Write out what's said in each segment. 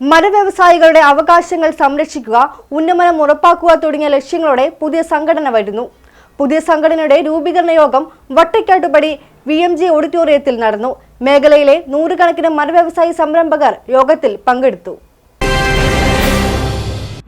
മരവ്യവസായികളുടെ അവകാശങ്ങൾ സംരക്ഷിക്കുക ഉന്നമനം ഉറപ്പാക്കുക തുടങ്ങിയ ലക്ഷ്യങ്ങളോടെ പുതിയ സംഘടന വരുന്നു. പുതിയ സംഘടനയുടെ രൂപീകരണ യോഗം വട്ടക്കാട്ടുപടി വി എം ജി ഓഡിറ്റോറിയത്തിൽ നടന്നു. മേഖലയിലെ നൂറുകണക്കിന് മരവ്യവസായി സംരംഭകർ യോഗത്തിൽ പങ്കെടുത്തു.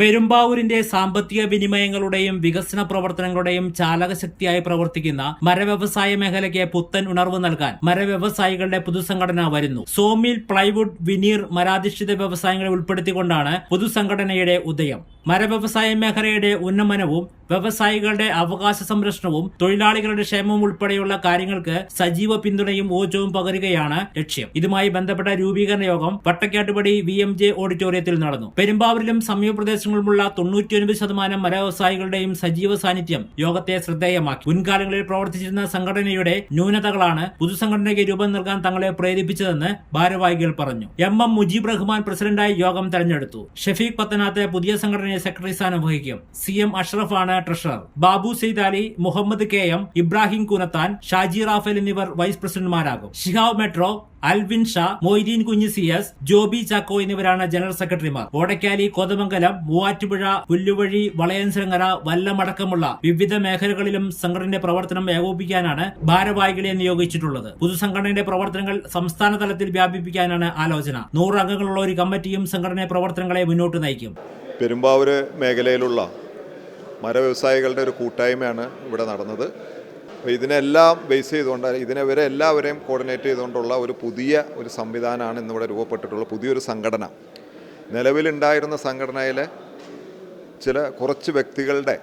പെരുമ്പാവൂരിന്റെ സാമ്പത്തിക വിനിമയങ്ങളുടെയും വികസന പ്രവർത്തനങ്ങളുടെയും ചാലകശക്തിയായി പ്രവർത്തിക്കുന്ന മരവ്യവസായ മേഖലയ്ക്ക് പുത്തൻ ഉണർവ് നൽകാൻ മരവ്യവസായികളുടെ പൊതുസംഘടന വരുന്നു. സോമിൽ പ്ലൈവുഡ് വിനീർ മരാധിഷ്ഠിത വ്യവസായങ്ങളെ ഉൾപ്പെടുത്തിക്കൊണ്ടാണ് പൊതുസംഘടനയുടെ ഉദയം. മരവ്യവസായ മേഖലയുടെ ഉന്നമനവും വ്യവസായികളുടെ അവകാശ സംരക്ഷണവും തൊഴിലാളികളുടെ ക്ഷേമവും ഉൾപ്പെടെയുള്ള കാര്യങ്ങൾക്ക് സജീവ പിന്തുണയും ഊർജവും പകരുകയാണ് ലക്ഷ്യം. ഇതുമായി ബന്ധപ്പെട്ട രൂപീകരണ യോഗം വട്ടക്കാട്ടുപടി വി എം ജെ ഓഡിറ്റോറിയത്തിൽ നടന്നു. പെരുമ്പാവൂരിലും സമീപ പ്രദേശങ്ങളിലുമുള്ള തൊണ്ണൂറ്റിയൊൻപത് ശതമാനം മരവ്യവസായികളുടെയും സജീവ സാന്നിധ്യം യോഗത്തെ ശ്രദ്ധേയമാക്കി. മുൻകാലങ്ങളിൽ പ്രവർത്തിച്ചിരുന്ന സംഘടനയുടെ ന്യൂനതകളാണ് പൊതുസംഘടനയ്ക്ക് രൂപം നൽകാൻ തങ്ങളെ പ്രേരിപ്പിച്ചതെന്ന് ഭാരവാഹികൾ പറഞ്ഞു. എം എം മുജീബ് റഹ്മാൻ പ്രസിഡന്റായി യോഗം തെരഞ്ഞെടുത്തു. ഷഫീഖ് പത്തനാത്ത് പുതിയ സംഘടനയെ സെക്രട്ടറി സ്ഥാനം വഹിക്കും. സി എം അഷ്റഫ് ആണ് treasurer. Babu Sayed Ali Muhammad K M Ibrahim Kunathan Shaji Raphael എന്നിവർ vice പ്രസിഡന്റുമാരാകും. Shihab metro Alvin Shah Moideen Kunju C S Joby Chacko എന്നിവരാണ് ജനറൽ സെക്രട്ടറിമാർ. ഓടക്കാലി കോതമംഗലം മൂവാറ്റുപുഴ പുല്ലുവഴി വളയൻസരങ്ങര വല്ലമടക്കമുള്ള വിവിധ മേഖലകളിലും സംഘടനയുടെ പ്രവർത്തനം ഏകോപിപ്പിക്കാനാണ് ഭാരവാഹികളെ നിയോഗിച്ചിട്ടുള്ളത്. പൊതുസംഘടനയുടെ പ്രവർത്തനങ്ങൾ സംസ്ഥാന തലത്തിൽ വ്യാപിപ്പിക്കാനാണ് ആലോചന. നൂറ് അംഗങ്ങളുള്ള ഒരു കമ്മിറ്റിയും സംഘടനയുടെ പ്രവർത്തനങ്ങളെ മുന്നോട്ട് നയിക്കും. പെരുമ്പാവൂര് മേഖലയിലുള്ള മരവ്യവസായികളുടെ ഒരു കൂട്ടായ്മയാണ് ഇവിടെ നടന്നത്. ഇതിനെല്ലാം ബേസ് ചെയ്തുകൊണ്ട് ഇതിനെവരെ എല്ലാവരെയും കോർഡിനേറ്റ് ചെയ്തുകൊണ്ടുള്ള ഒരു പുതിയ ഒരു സംവിധാനമാണ് ഇന്നിവിടെ രൂപപ്പെട്ടിട്ടുള്ള പുതിയൊരു സംഘടന. നിലവിലുണ്ടായിരുന്ന സംഘടനയിലെ ചില കുറച്ച് വ്യക്തികളുടെ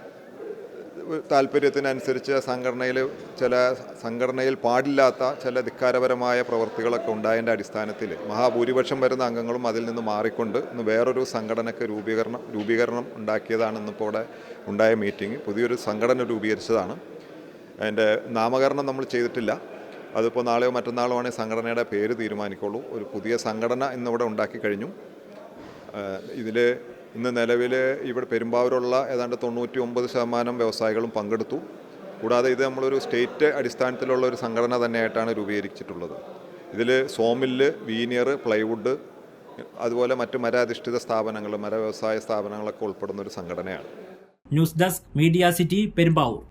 താല്പര്യത്തിനനുസരിച്ച് സംഘടനയിൽ ചില സംഘടനയിൽ പാടില്ലാത്ത ചില ധിക്കാരപരമായ പ്രവൃത്തികളൊക്കെ ഉണ്ടായതിന്റെ അടിസ്ഥാനത്തിൽ മഹാഭൂരിപക്ഷം വരുന്ന അംഗങ്ങളും അതിൽ നിന്ന് മാറിക്കൊണ്ട് ഇന്ന് വേറൊരു സംഘടനയ്ക്ക് രൂപീകരണം രൂപീകരണം ഉണ്ടാക്കിയതാണെന്നിപ്പോൾ ഇവിടെ ഉണ്ടായ മീറ്റിംഗ്. പുതിയൊരു സംഘടന രൂപീകരിച്ചതാണ്. അതിന്റെ നാമകരണം നമ്മൾ ചെയ്തിട്ടില്ല. അതിപ്പോൾ നാളെയോ മറ്റന്നാളോ ആണെങ്കിൽ സംഘടനയുടെ പേര് തീരുമാനിക്കുള്ളൂ. ഒരു പുതിയ സംഘടന ഇന്നിവിടെ ഉണ്ടാക്കി കഴിഞ്ഞു. ഇതിൽ ഇന്ന് നിലവിൽ ഇവിടെ പെരുമ്പാവൂരുള്ള ഏതാണ്ട് തൊണ്ണൂറ്റി ഒമ്പത് ശതമാനം വ്യവസായികളും പങ്കെടുത്തു. കൂടാതെ ഇത് നമ്മളൊരു സ്റ്റേറ്റ് അടിസ്ഥാനത്തിലുള്ള ഒരു സംഘടന തന്നെയായിട്ടാണ് രൂപീകരിച്ചിട്ടുള്ളത്. ഇതിൽ സോമില്ല് വീനിയർ പ്ലൈവുഡ് അതുപോലെ മറ്റ് മരാധിഷ്ഠിത സ്ഥാപനങ്ങൾ മര വ്യവസായ സ്ഥാപനങ്ങളൊക്കെ ഉൾപ്പെടുന്ന ഒരു സംഘടനയാണ്. News desk media city Perumbavoor.